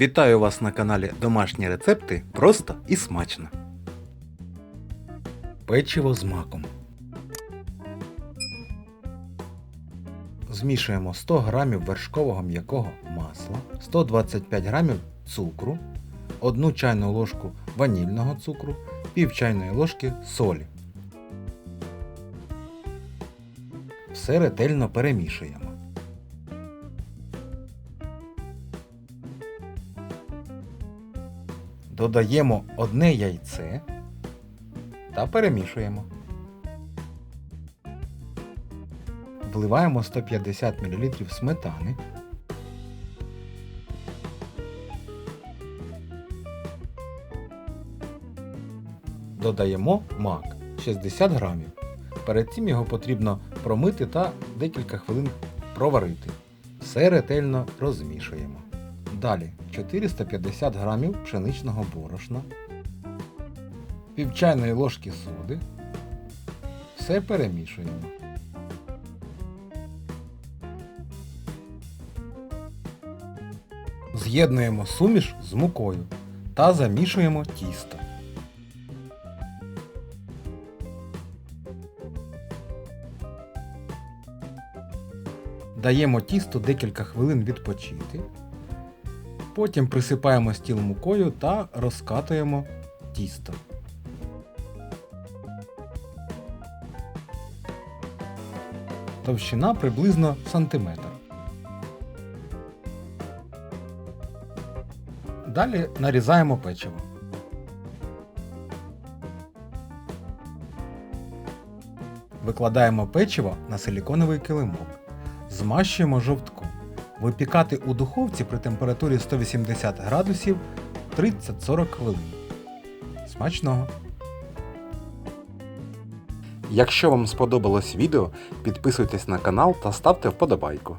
Вітаю вас на каналі Домашні рецепти просто і смачно. Печиво з маком. Змішуємо 100 г вершкового м'якого масла, 125 г цукру, 1 чайну ложку ванільного цукру, пів чайної ложки солі. Все ретельно перемішуємо. Додаємо одне яйце та перемішуємо. Вливаємо 150 мл сметани. Додаємо мак 60 грамів. Перед цим його потрібно промити та декілька хвилин проварити. Все ретельно розмішуємо. Далі 450 грамів пшеничного борошна, пів чайної ложки соди. Все перемішуємо. З'єднуємо суміш з мукою та замішуємо тісто. Даємо тісту декілька хвилин відпочити. Потім присипаємо стіл мукою та розкатуємо тісто. Товщина приблизно сантиметр. Далі нарізаємо печиво. Викладаємо печиво на силіконовий килимок. Змащуємо жовтком. Випікати у духовці при температурі 180 градусів 30-40 хвилин. Смачного! Якщо вам сподобалось відео, підписуйтесь на канал та ставте вподобайку.